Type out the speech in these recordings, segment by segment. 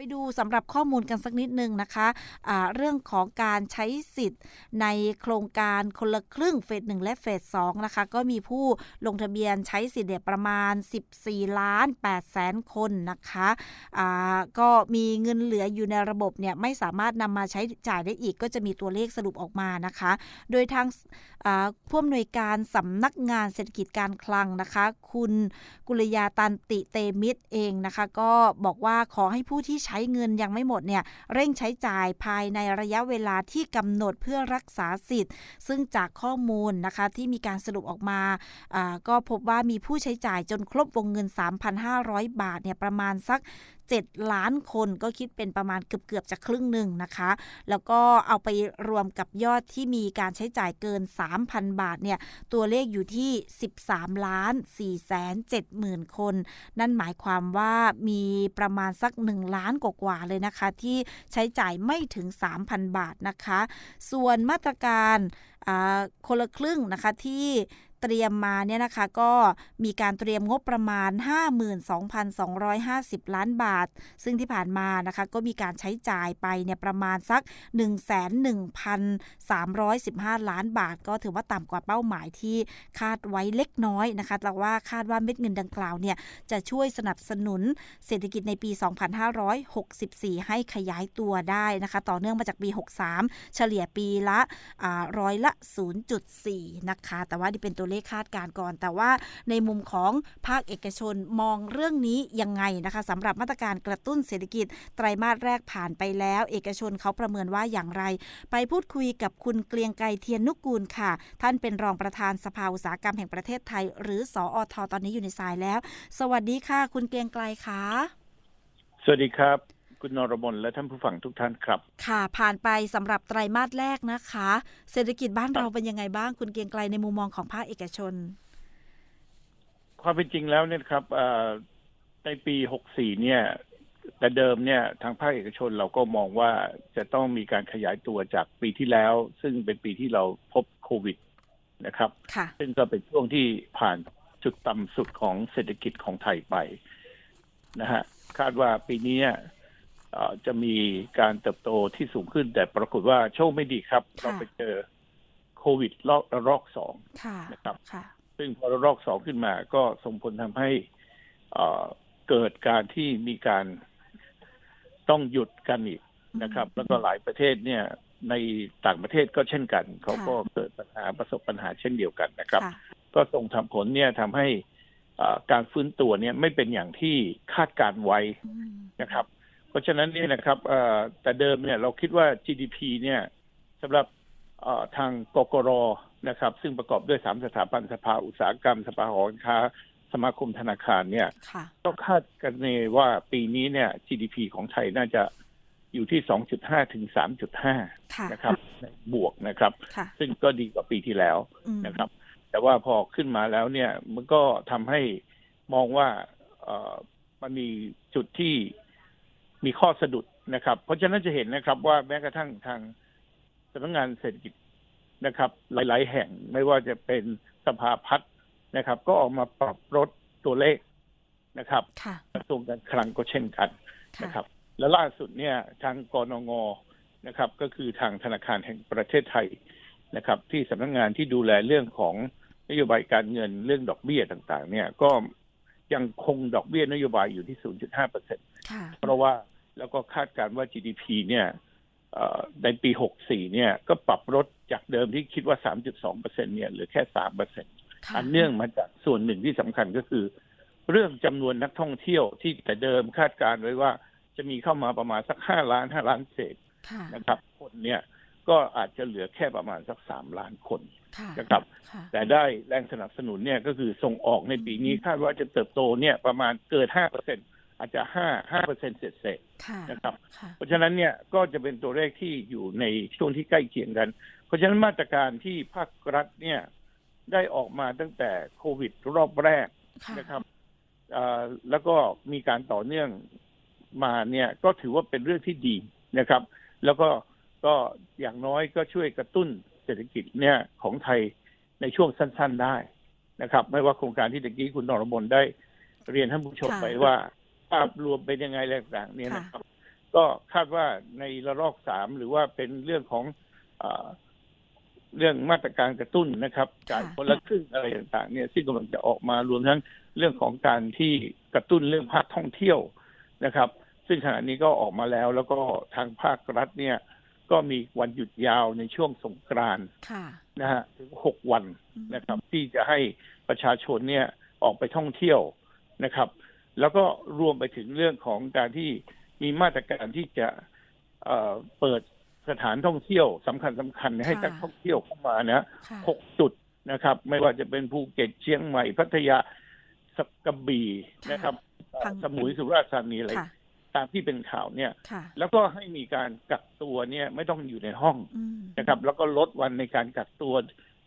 ไปดูสำหรับข้อมูลกันสักนิดนึงนะคะะเรื่องของการใช้สิทธิ์ในโครงการคนละครึ่งเฟสหนึ่งและเฟสสองนะคะก็มีผู้ลงทะเบียนใช้สิทธิ์ประมาณ 14 ล้าน8แสนคนนะคะะก็มีเงินเหลืออยู่ในระบบเนี่ยไม่สามารถนำมาใช้จ่ายได้อีกก็จะมีตัวเลขสรุปออกมานะคะ โดยทาง ผู้อำนวยการสำนักงานเศรษฐกิจการคลังนะคะ คุณกุลยาตันติเตมิตรเองนะคะ ก็บอกว่าขอให้ผู้ที่ใช้เงินยังไม่หมดเนี่ยเร่งใช้จ่ายภายในระยะเวลาที่กำหนดเพื่อรักษาสิทธิ์ ซึ่งจากข้อมูลนะคะที่มีการสรุปออกมา ก็พบว่ามีผู้ใช้จ่ายจนครบวงเงิน 3,500 บาทเนี่ยประมาณสัก 7 ล้านคนก็คิดเป็นประมาณเกือบๆจะครึ่งหนึ่งนะคะ แล้วก็เอาไปรวมกับยอดที่มีการใช้จ่ายเกิน 3,000 บาทเนี่ยตัวเลขอยู่ที่ 13 ล้าน4แสน7หมื่นคน นั่นหมายความว่ามีประมาณสัก 1 ล้านกว่าๆเลยนะคะ ที่ใช้จ่ายไม่ถึง 3,000 บาทนะคะ ส่วนมาตรการคนละครึ่งนะคะที่ เตรียมมาเนี่ยนะคะก็มีการเตรียมงบประมาณ 52,250 ล้านบาท ซึ่งที่ผ่านมานะคะก็มีการใช้จ่ายไปเนี่ยประมาณสัก11,315 ล้านบาท ก็ถือว่าต่ำกว่าเป้าหมายที่คาดไว้เล็กน้อยนะคะแต่ว่าคาดว่าเม็ดเงินดังกล่าวเนี่ยจะช่วยสนับสนุนเศรษฐกิจในปี 2564 ให้ขยายตัวได้นะคะต่อเนื่องมาจากปี 63 เฉลี่ยปีละร้อยละ 0.4 นะคะ แต่ว่านี่เป็นตัวเลขคาดการก่อน แต่ว่าในมุมของภาคเอกชนมองเรื่องนี้ยังไงนะคะสำหรับมาตรการกระตุ้นเศรษฐกิจไตรมาสแรกผ่านไปแล้ว เอกชนเขาประเมินว่าอย่างไร ไปพูดคุยกับคุณเกลียงไกรเทียนนุกูลค่ะ ท่านเป็นรองประธานสภาอุตสาหกรรมแห่งประเทศไทย หรือสออทตอนนี้อยู่ในสายแล้ว สวัสดีค่ะ คุณเกลียงไกรค่ะสวัสดีครับ คุณนรมนและท่านผู้ฟังทุกท่านครับ ค่ะผ่านไปสำหรับไตรมาสแรกนะคะ เศรษฐกิจบ้านเราเป็นยังไงบ้างคุณเกียงไกลในมุมมองของภาคเอกชน ความเป็นจริงแล้วเนี่ยครับในปีหกสี่เนี่ย แต่เดิมเนี่ยทางภาคเอกชนเราก็มองว่าจะต้องมีการขยายตัวจากปีที่แล้ว ซึ่งเป็นปีที่เราพบโควิดนะครับ ซึ่งก็เป็นช่วงที่ผ่านจุดต่ำสุดของเศรษฐกิจของไทยไปนะฮะคาดว่าปีนี้ จะมีการเติบโตที่สูงขึ้น แต่ปรากฏว่าโชคไม่ดีครับ เราไปเจอโควิดรอกรอกสองนะครับซึ่งพอรอกสองขึ้นมา ก็ส่งผลทำให้เกิดการที่มีการต้องหยุดกันอีกนะครับ แล้วก็หลายประเทศเนี่ย ในต่างประเทศก็เช่นกัน เขาก็เกิดปัญหาประสบปัญหาเช่นเดียวกันนะครับ ก็ส่งทำผลเนี่ยทำให้การฟื้นตัวเนี่ยไม่เป็นอย่างที่คาดการไว้นะครับเพ ราะฉะนั้นนี่นะครับแต่เดิมเนี่ยเราคิดว่า GDP เนี่ยสำหรับทางกกรนะครับ ซึ่งประกอบด้วยสามสถาบันสภาอุตสาหกรรม สภาหอการค้า สมาคมธนาคารเนี่ยก็คาดกันเนว่าปีนี้เนี่ย GDP ของไทยน่าจะอยู่ที่ 2.5 ถึง 3.5 นะครับ บวกนะครับ ซึ่งก็ดีกว่าปีที่แล้วนะครับ แต่ว่าพอขึ้นมาแล้วเนี่ย มันก็ทำให้มองว่ามันมีจุดที่ มีข้อสะดุดนะครับ เพราะฉะนั้นจะเห็นนะครับว่าแม้กระทั่งทางสำนักงงานเศรษฐกิจนะครับ หลาย ๆ แห่งไม่ว่าจะเป็นสภาพัฒน์นะครับ ก็ออกมาปรับลดตัวเลขนะครับกระทรวงการคลังก็เช่นกันนะครับ และล่าสุดเนี่ยทางกรงงนะครับ ก็คือทางธนาคารแห่งประเทศไทยนะครับ ที่สำนักงงานที่ดูแลเรื่องของนโยบายการเงินเรื่องดอกเบี้ยต่าง ๆ เนี่ยก็ ยังคงดอกเบี้ยนโยบายอยู่ที่ 0.5เปอร์เซ็นต์เพราะว่าแล้วก็คาดการว่า GDP เนี่ยในปี 64 เนี่ย ก็ปรับลดจากเดิมที่คิดว่า 3.2เปอร์เซ็นเนี่ยเหลือแค่3เปอร์เซ็นต์อันเนื่องมาจากส่วนหนึ่งที่สำคัญก็คือ เรื่องจำนวนนักท่องเที่ยวที่แต่เดิมคาดการไว้ว่าจะมีเข้ามาประมาณสัก 5 ล้าน 5 ล้านเศษนะครับ คนเนี่ย ก็อาจจะเหลือแค่ประมาณสัก3ล้านคนนะครับ แต่ได้แรงสนับสนุนเนี่ยก็คือส่งออกในปีนี้คาดว่าจะเติบโตเนี่ยประมาณเกิดห้าเปอร์เซ็นอาจจะห้าห้าเปอร์เซ็นเศษเศษนะครับ เพราะฉะนั้นเนี่ยก็จะเป็นตัวเลขที่อยู่ในช่วงที่ใกล้เคียงกัน เพราะฉะนั้นมาตรการที่ภาครัฐเนี่ยได้ออกมาตั้งแต่โควิดรอบแรกนะครับแล้วก็มีการต่อเนื่องมาเนี่ยก็ถือว่าเป็นเรื่องที่ดีนะครับ แล้วก็ ก็อย่างน้อยก็ช่วยกระตุ้นเศรษฐกิจเนี่ยของไทยในช่วงสั้น ๆได้นะครับ ไม่ว่าโครงการที่ตะกี้คุณนรมนได้เรียนท่านผู้ชมไปว่าภาพรวมเป็นยังไงอะไรต่างๆเนี่ยนะครับ ก็คาดว่าในระลอกสามหรือว่าเป็นเรื่องของเออเรื่องมาตรการกระตุ้นนะครับจ่ายคนละครึ่งอะไรต่างๆ เนี่ย ซึ่งกำลังจะออกมารวมทั้งเรื่องของการที่กระตุ้นเรื่องภาคท่องเที่ยวนะครับ ซึ่งขณะนี้ก็ออกมาแล้ว แล้วก็ทางภาครัฐเนี่ย ก็มีวันหยุดยาวในช่วงสงกรานต์ค่ะนะฮะถึงหกวันอืมนะครับ ที่จะให้ประชาชนเนี่ยออกไปท่องเที่ยวนะครับ แล้วก็รวมไปถึงเรื่องของการที่มีมาตรการที่จะเอ่อเปิดสถานท่องเที่ยวสำคัญสำคัญให้นักท่องเที่ยวเข้ามานะค่ะหกจุดนะครับ ไม่ว่าจะเป็นภูเก็ตเชียงใหม่พัทยาสกระบี่นะครับเอ่อพังสมุยสุราษฎร์ธานีอะไรค่ะ ตามที่เป็นข่าวเนี่ยค่ะแล้วก็ให้มีการกักตัวเนี่ยไม่ต้องอยู่ในห้องอืมนะครับ แล้วก็ลดวันในการกักตัว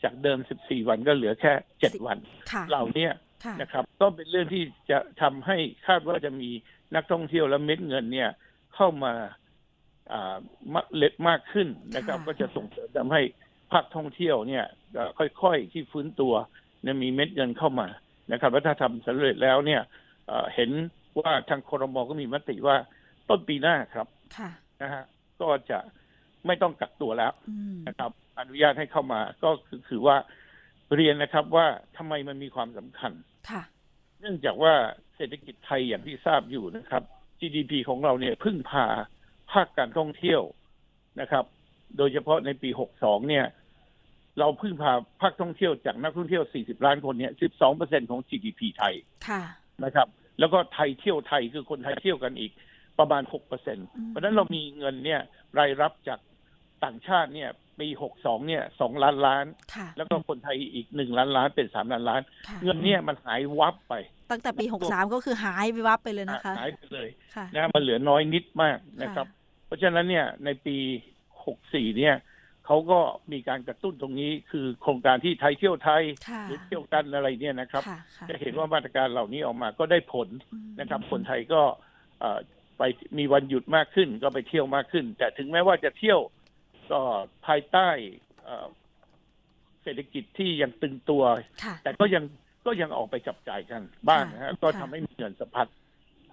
จากเดิม 14 วันก็เหลือแค่ 7 วันค่ะเหล่าเนี้ยค่ะนะครับ ก็เป็นเรื่องที่จะทำให้คาดว่าจะมีนักท่องเที่ยวและเม็ดเงินเนี่ยเข้ามาอ่ามากเล็กมากขึ้นนะครับค่ะก็จะส่งเสริมทำให้ภาคท่องเที่ยวเนี่ยเอ่อค่อยๆที่ฟื้นตัวเนี่ยมีเม็ดเงินเข้ามานะครับแล้วถ้าทำสำเร็จแล้วเนี่ยเอ่อเห็น ว่าทางครมก็มีมติว่าต้นปีหน้าครับค่ะนะฮะก็จะไม่ต้องกักตัวแล้วอืมนะครับ อนุญาตให้เข้ามา ก็คือคือว่าเรียนนะครับว่าทำไมมันมีความสำคัญค่ะเนื่องจากว่าเศรษฐกิจไทยอย่างที่ทราบอยู่นะครับ GDP ของเราเนี่ยพึ่งพาภาคการท่องเที่ยวนะครับ โดยเฉพาะในปี 62 เนี่ย เราพึ่งพาภาคท่องเที่ยวจากนักท่องเที่ยว 40 ล้านคนเนี่ย 12%ของ GDP ไทยค่ะนะครับ แล้วก็ไทยเที่ยวไทยคือคนไทยเที่ยวกันอีกประมาณ6%เพราะฉะนั้นเรามีเงินเนี่ยรายรับจากต่างชาติเนี่ยปี62เนี่ย2ล้านล้านค่ะแล้วก็คนไทยอีก1ล้านล้านเป็น3ล้านล้านค่ะเงินเนี่ยมันหายวับไป ตั้งแต่ปีหกสามก็คือหายไปวับไปเลยนะคะ หายไปเลยค่ะนะมันเหลือน้อยนิดมากนะครับ เพราะฉะนั้นเนี่ยในปี64เนี่ย เขาก็มีการกระตุ้นตรงนี้ คือโครงการที่ไทยเที่ยวไทยค่ะหรือเที่ยวกันอะไรเนี่ยนะครับค่ะค่ะจะเห็นว่ามาตรการเหล่านี้ออกมาก็ได้ผลอืมนะครับ คนไทยก็เอ่อไปมีวันหยุดมากขึ้น ก็ไปเที่ยวมากขึ้น แต่ถึงแม้ว่าจะเที่ยวก็ภายใต้เอ่อเศรษฐกิจที่ยังตึงตัวค่ะแต่ก็ยังก็ยังออกไปจับจ่ายกันบ้างนะฮะก็ทำให้มีเงินสะพัด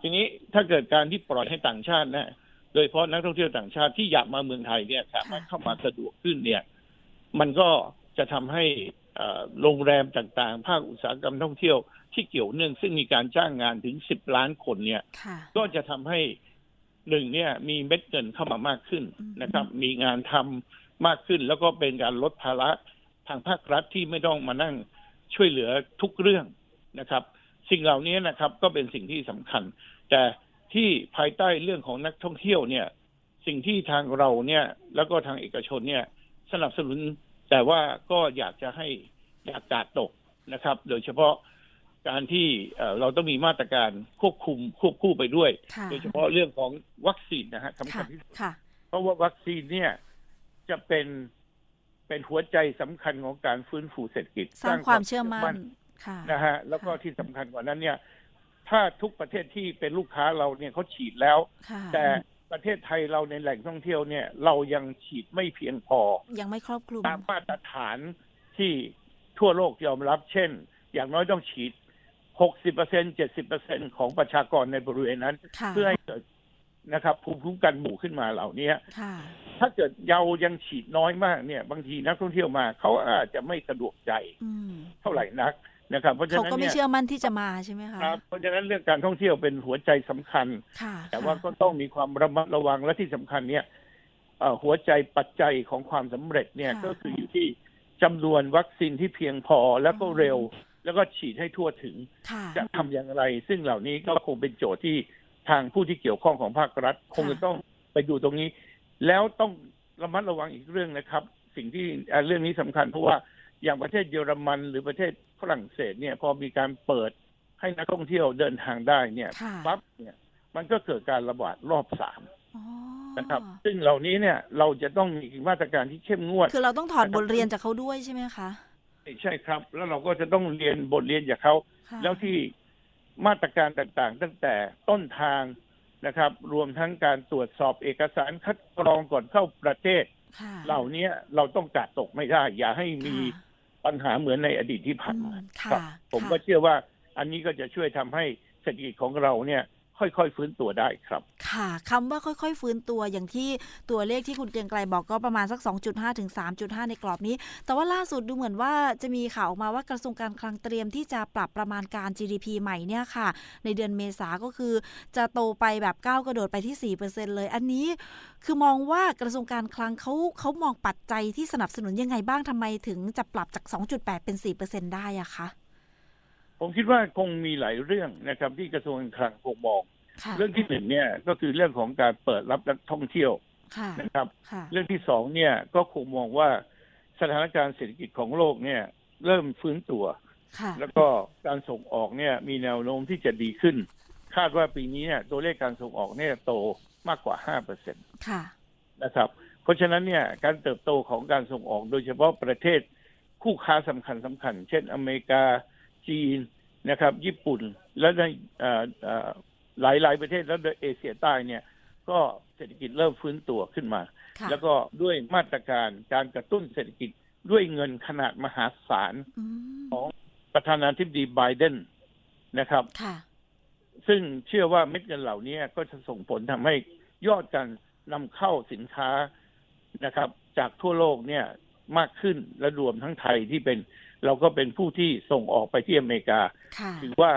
ทีนี้ถ้าเกิดการที่ปล่อยให้ต่างชาตินะโดยเฉพาะนักท่องเที่ยวต่างชาติที่อยากมาเมืองไทยเนี่ยสามารถเข้ามาสะดวกขึ้นเนี่ย มันก็จะทำให้เอ่อโรงแรมต่างๆ ภาคอุตสาหกรรมท่องเที่ยวที่เกี่ยวเนื่องซึ่งมีการจ้างงานถึงสิบล้านคนเนี่ยค่ะก็จะทำให้หนึ่งเนี่ย มีเม็ดเงินเข้ามามากขึ้นอืมนะครับ มีงานทำมากขึ้น แล้วก็เป็นการลดภาระทางภาครัฐที่ไม่ต้องมานั่งช่วยเหลือทุกเรื่องนะครับ สิ่งเหล่านี้นะครับ ก็เป็นสิ่งที่สำคัญ แต่ ที่ภายใต้เรื่องของนักท่องเที่ยวเนี่ย สิ่งที่ทางเราเนี่ย แล้วก็ทางเอกชนเนี่ย สนับสนุนแต่ว่าก็อยากจะให้อยากกาดตกนะครับ โดยเฉพาะการที่เอ่อเราต้องมีมาตรการควบคุมควบคู่ไปด้วยค่ะโดยเฉพาะเรื่องของวัคซีนนะฮะสำคัค่ะญที่สุดค่ะเพราะว่าวัคซีนเนี่ยจะเป็นเป็นหัวใจสำคัญของการฟื้นฟูเศรษฐกิจ สร้างความเชื่อมั่นค่ะนะฮะแล้วก็ที่สำคัญกว่านั้นเนี่ย ถ้าทุกประเทศที่เป็นลูกค้าเราเนี่ยเขาฉีดแล้วค่ะแต่ประเทศไทยเราในแหล่งท่องเที่ยวเนี่ย เรายังฉีดไม่เพียงพอ ยังไม่ครอบคลุมตามมาตรฐานที่ทั่วโลกยอมรับเช่น อย่างน้อยต้องฉีด 60% 70%ของประชากรในบริเวณนั้นค่ะเพื่อให้เกิดนะครับภูมิคุ้มกันหมู่ขึ้นมาเหล่านี้ค่ะถ้าเกิดเรายังฉีดน้อยมากเนี่ย บางทีนักท่องเที่ยวมา เขาอาจจะไม่สะดวกใจอืมเท่าไหร่นัก นะครับ เพราะฉะเขานั้นก็ไม่เนี่ยเชื่อมั่นที่จะมาใช่ไหมคะครับเพราะฉะนั้นเรื่องการท่องเที่ยวเป็นหัวใจสำคัญ ค่ะแต่ว่าค่ะก็ต้องมีความระมัดระวังและที่สำคัญเนี่ยเอ่อหัวใจปัจจัยของความสำเร็จเนี่ยค่ะก็คืออยู่ที่จำนวนวัคซีนที่เพียงพอแล้วก็เร็ว แล้วก็ฉีดให้ทั่วถึง ค่ะ จะทำอย่างไร ซึ่งเหล่านี้ก็คงเป็นโจทย์ที่ทางผู้ที่เกี่ยวข้องของภาครัฐ คงจะต้องไปดูตรงนี้ แล้วต้องระมัดระวังอีกเรื่องนะครับ สิ่งที่เอ่อเรื่องนี้สำคัญเพราะว่าอย่างประเทศเยอรมันหรือประเทศ ฝรั่งเศสเนี่ยพอมีการเปิดให้นักท่องเที่ยวเดินทางได้เนี่ยค่ะปั๊บเนี่ยมันก็เกิดการระบาดรอบสามอ๋อนะครับ ซึ่งเหล่านี้เนี่ยเราจะต้องมีมาตรการที่เข้มงวด คือเราต้องถอดบทเรียนจากเขาด้วยใช่ไหมคะใช่ครับ แล้วเราก็จะต้องเรียนบทเรียนจากเขาค่ะแล้วที่มาตรการต่างๆ ตั้งแต่ต้นทางนะครับ รวมทั้งการตรวจสอบเอกสารคัดกรองก่อนเข้าประเทศค่ะเหล่านี้เราต้องกาดตกไม่ได้ อย่าให้มีค่ะ ปัญหาเหมือนในอดีตที่ผ่านอืมามครัค่ะบผมค่ะก็เชื่อว่าอันนี้ก็จะช่วยทำให้เศรษฐกิจของเราเนี่ย ค่อยๆฟื้นตัวได้ครับ ค่ะคำว่าค่อยๆ ฟื้นตัวอย่างที่ตัวเลขที่คุณเกรียงไกรบอกก็ประมาณสัก 2.5 ถึง 3.5 ในกรอบนี้ แต่ว่าล่าสุดดูเหมือนว่าจะมีข่าวออกมาว่ากระทรวงการคลังเตรียมที่จะปรับประมาณการ GDP ใหม่เนี่ยค่ะ ในเดือนเมษาก็คือ จะโตไปแบบก้าวกระโดดไปที่ 4%เลย อันนี้ คือมองว่ากระทรวงการคลังเขาเขามองปัจจัยที่สนับสนุนยังไงบ้างทำไมถึงจะปรับจาก 2.8 เป็น 4%ได้อะคะ ผมคิดว่าคงมีหลายเรื่องนะครับ ที่กระทรวงการคลังคงมองค่ะเรื่องที่หนึ่งเนี่ยก็คือเรื่องของการเปิดรับนักท่องเที่ยวค่ะนะครับค่ะเรื่องที่สองเนี่ยก็คงมองว่าสถานการณ์เศรษฐกิจของโลกเนี่ยเริ่มฟื้นตัวค่ะแล้วก็การส่งออกเนี่ยมีแนวโน้มที่จะดีขึ้น คาดว่าปีนี้เนี่ยตัวเลขการส่งออกเนี่ยโตมากกว่าห้าเปอร์เซ็นตค่ะนะครับ เพราะฉะนั้นเนี่ยการเติบโตของการส่งออกโดยเฉพาะประเทศคู่ค้าสำคัญสำคัญ เช่นอเมริกา จีนนะครับ ญี่ปุ่นและในเอ่อเอ่อหลายหลายประเทศแล้วในเอเชียใต้เนี่ย ก็เศรษฐกิจเริ่มฟื้นตัวขึ้นมาค่ะแล้วก็ด้วยมาตรการการกระตุ้นเศรษฐกิจด้วยเงินขนาดมหาศาลอืมของประธานาธิบดีไบเดนนะครับค่ะซึ่งเชื่อว่าเม็ดเงินเหล่านี้ก็จะส่งผลทำให้ยอดการนำเข้าสินค้านะครับ จากทั่วโลกเนี่ยมากขึ้นและรวมทั้งไทยที่เป็น เราก็เป็นผู้ที่ส่งออกไปที่อเมริกาค่ะถือว่า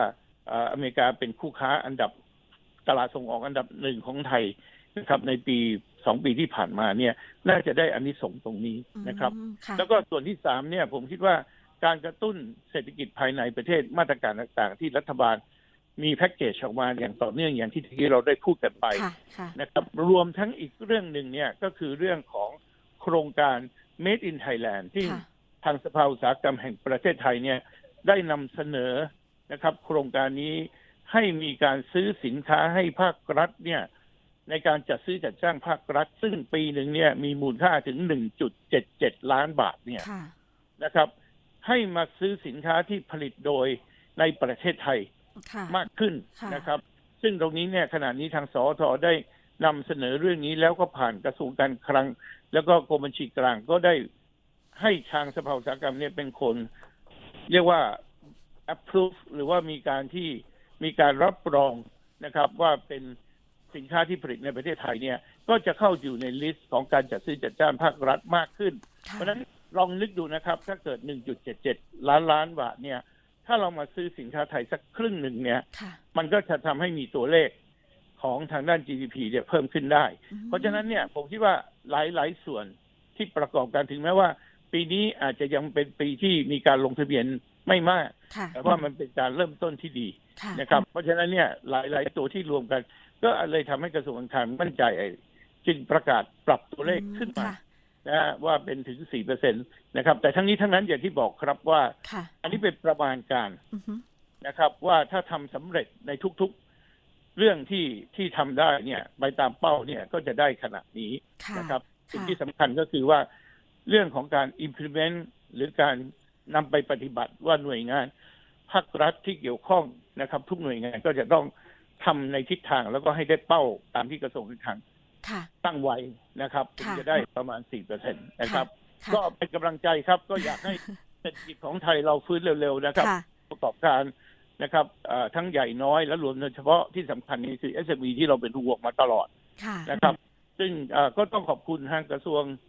เอ่ออเมริกาเป็นคู่ค้าอันดับตลาดส่งออกอันดับหนึ่งของไทยนะครับ ในปีสองปีที่ผ่านมาเนี่ย น่าจะได้อันนี้ส่งส์ตรงนี้นะครับอืมค่ะแล้วก็ส่วนที่สามเนี่ย ผมคิดว่าการกระตุ้นเศรษฐกิจภายในประเทศมาตรการต่างๆ ที่รัฐบาลมีแพ็กเกจออกมาอย่างต่อเนื่องอย่างที่ที่เราได้พูดกันไปค่ะค่ะนะครับ รวมทั้งอีกเรื่องหนึ่งเนี่ยก็คือเรื่องของโครงการ Made in Thailand ที่ค่ะ ทางสภาอุตสาหกรรมแห่งประเทศไทยเนี่ยได้นำเสนอนะครับ โครงการนี้ให้มีการซื้อสินค้าให้ภาครัฐเนี่ยในการจัดซื้อจัดจ้างภาครัฐ ซึ่งปีหนึ่งเนี่ยมีมูลค่าถึง 1.77 ล้านบาทเนี่ยค่ะนะครับ ให้มาซื้อสินค้าที่ผลิตโดยในประเทศไทยค่ะมากขึ้นค่ะนะครับ ซึ่งตรงนี้เนี่ยขณะนี้ทางสอทอได้นำเสนอเรื่องนี้แล้วก็ผ่านกระทรวงการคลัง แล้วก็กรมบัญชีกลางก็ได้ ให้ทางสภาอุตสาหกรรมเนี่ยเป็นคน เรียกว่า approve หรือว่ามีการที่มีการรับรองนะครับ ว่าเป็นสินค้าที่ผลิตในประเทศไทยเนี่ย ก็จะเข้าอยู่ในลิสต์ของการจัดซื้อจัดจ้างภาครัฐมากขึ้นค่ะเพราะฉะนั้นลองนึกดูนะครับ ถ้าเกิด 1.77 ล้านล้านบาทเนี่ย ถ้าเรามาซื้อสินค้าไทยสักครึ่งหนึ่งเนี่ยค่ะมันก็จะทำให้มีตัวเลขของทางด้าน GDP เนี่ยเพิ่มขึ้นได้อืมเพราะฉะนั้นเนี่ยผมคิดว่าหลายๆส่วนที่ประกอบกันถึงแม้ว่า ปีนี้อาจจะยังเป็นปีที่มีการลงทะเบียนไม่มาก ค่ะ แต่ว่ามันเป็นการเริ่มต้นที่ดีค่ะนะครับ เพราะฉะนั้นเนี่ยหลาย ๆ ตัวที่รวมกัน ก็เลยทำให้กระทรวงการคลังมั่นใจจึงประกาศปรับตัวเลขขึ้นมาค่ะนะฮะว่าเป็นถึง4เปอร์เซ็นตนะครับ แต่ทั้งนี้ทั้งนั้นอย่างที่บอกครับว่า ค่ะอันนี้เป็นประมาณการอือฮึนะครับ ว่าถ้าทำสำเร็จในทุก ๆ เรื่องที่ที่ทำได้เนี่ยไปตามเป้าเนี่ยก็จะได้ขนาดนี้ค่ะนะครับ สิ่งค่ะที่สำคัญก็คือว่า เรื่องของการ implement หรือการนำไปปฏิบัติว่าหน่วยงานภาครัฐที่เกี่ยวข้องนะครับ ทุกหน่วยงานก็จะต้องทำในทิศทางแล้วก็ให้ได้เป้าตามที่กระทรวงการคลังค่ะตั้งไว้นะครับถึงค่ะจะได้ประมาณ4เปอร์เซ็นตนะครับค่ะก็เป็นกำลังใจครับ ก็อยากให้เศรษฐกิจของไทยเราฟื้นเร็วๆนะครับค่ะประกอบการนะครับเอ่อทั้งใหญ่น้อยและรวมโดยเฉพาะที่สำคัญนี่คือ SME ที่เราเป็นห่วงมาตลอดค่ะนะครับ ซึ่งเอ่อก็ต้องขอบคุณทางกระทรวงเอ่อ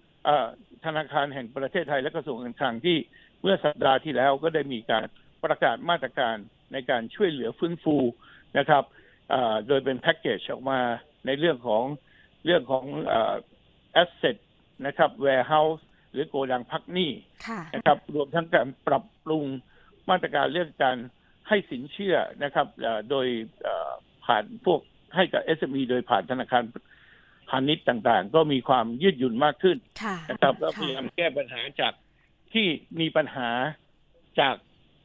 ธนาคารแห่งประเทศไทยและกระทรวงการคลังที่เมื่อสัปดาห์ที่แล้วก็ได้มีการประกาศมาตรการในการช่วยเหลือฟื้นฟูนะครับเอ่อโดยเป็นแพ็กเกจออกมาในเรื่องของเรื่องของเอ่อ asset นะครับ warehouse หรือโกดังพักหนี้ค่ะนะครับ รวมทั้งการปรับปรุงมาตรการเรื่องการให้สินเชื่อนะครับเอ่อโดยเอ่อผ่านพวกให้กับ SME โดยผ่านธนาคารพาณิชย์ต่างๆ ก็มีความยืดหยุ่นมากขึ้นค่ะนะครับแล้วพค่ะยายามแก้ปัญหาจากที่มีปัญหาจาก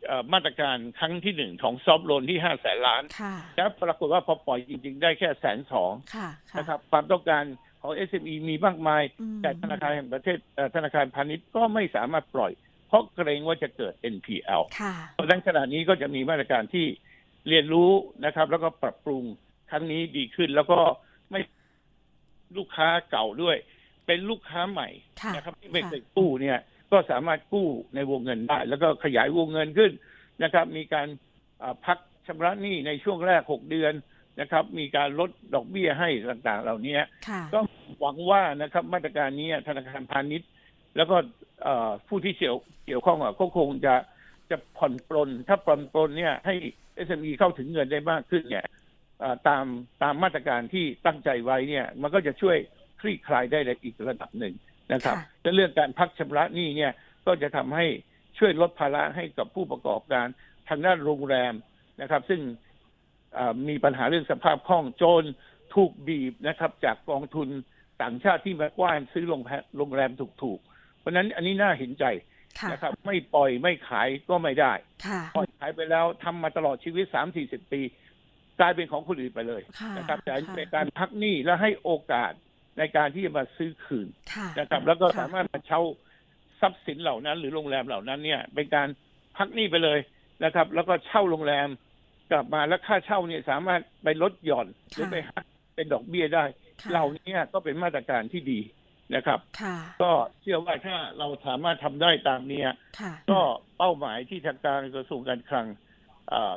เอ่อมาตรการครั้งที่หนึ่งของซอฟโลนที่ห้าแสนล้านค่ะแล้วปรากฏว่าพอปล่อยจริง ๆ ได้แค่แสนสองค่ะค่ะนะครับ ความต้องการของ SME มีมากมายอืมแต่ธนาคารแห่งประเทศเอ่อธนาคารพาณิชย์ก็ไม่สามารถปล่อย เพราะเกรงว่าจะเกิด NPL ค่ะเพราะฉะนั้นขณะนี้ก็จะมีมาตรการที่เรียนรู้นะครับ แล้วก็ปรับปรุงครั้งนี้ดีขึ้นแล้วก็ไม่ ลูกค้าเก่าด้วย เป็นลูกค้าใหม่ค่ะนะครับที่ไม่ค่ะเคยกู้เนี่ย ก็สามารถกู้ในวงเงินได้ แล้วก็ขยายวงเงินขึ้นนะครับ มีการอ่าพักชำระหนี้ในช่วงแรกหกเดือนนะครับ มีการลดดอกเบี้ยให้ต่างๆ เหล่านี้ค่ะก็หวังว่านะครับมาตรการนี้ธนาคารพาณิชย์ แล้วก็เอ่อผู้ที่เกี่ยวเกี่ยวข้องอะก็คงจะจะผ่อนปลนถ้าผ่อนปลนเนี่ยให้ SME เข้าถึงเงินได้มากขึ้นเนี่ยเอ่อ ตามตามมาตรการที่ตั้งใจไว้เนี่ย มันก็จะช่วยคลี่คลายได้ในอีกระดับหนึ่งนะครับค่ะและเรื่องการพักชำระหนี้เนี่ยก็จะทำให้ช่วยลดภาระให้กับผู้ประกอบการทางด้านโรงแรมนะครับ ซึ่งเอ่อมีปัญหาเรื่องสภาพคล่องโจรถูกบีบนะครับ จากกองทุนต่างชาติที่มากว้านซื้อโรงแรมโรงแรมถูกๆ เพราะฉะนั้นอันนี้น่าเห็นใจค่ะนะครับ ไม่ปล่อยไม่ขายก็ไม่ได้ค่ะปล่อยขายไปแล้วทำมาตลอดชีวิตสามสี่สิบปี กลายเป็นของคนอื่นไปเลยค่ะนะครับแต่อันนี้ค่ะเป็นการพักหนี้และให้โอกาสในการที่จะมาซื้อคืนค่ะนะครับ แล้วก็ค่ะสามารถมาเช่าทรัพย์สินเหล่านั้น หรือโรงแรมเหล่านั้นเนี่ย เป็นการพักหนี้ไปเลยนะครับ แล้วก็เช่าโรงแรมกลับมาแล้วค่าเช่าเนี่ยสามารถไปลดหย่อนหรือไปหักเป็นดอกเบี้ยได้ค่ะเหล่านี้ก็เป็นมาตรการที่ดีนะครับค่ะก็เชื่อว่าถ้าเราสามารถทำได้ตามเนี้ยค่ะก็เป้าหมายที่ทางการกระทรวงการคลังเอ่อ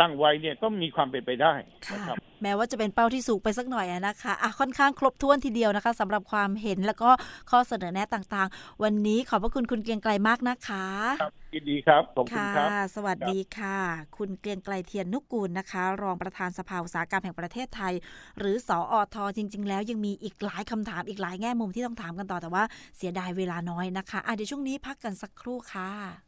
ตั้งไว้เนี่ยก็มีความเป็นไปได้ค่ะนะครับแม้ว่าจะเป็นเป้าที่สูงไปสักหน่อยอะนะคะอะค่อนข้างครบถ้วนทีเดียวนะคะสำหรับความเห็นแล้วก็ข้อเสนอแนะต่างๆ วันนี้ขอบพระคุณคุณเกรียงไกลมากนะคะครับยินดีครับขอบคุณค่ะครับสวัสดีค่ะ คุณเกรียงไกลเทียนนุกกูลนะคะ รองประธานสภาอุตสาหกรรมแห่งประเทศไทย หรือสออทจริง ๆ แล้วยังมีอีกหลายคำถามอีกหลายแง่มุมที่ต้องถามกันต่อแต่ว่าเสียดายเวลาน้อยนะคะอะเดี๋ยวช่วงนี้พักกันสักครู่ค่ะ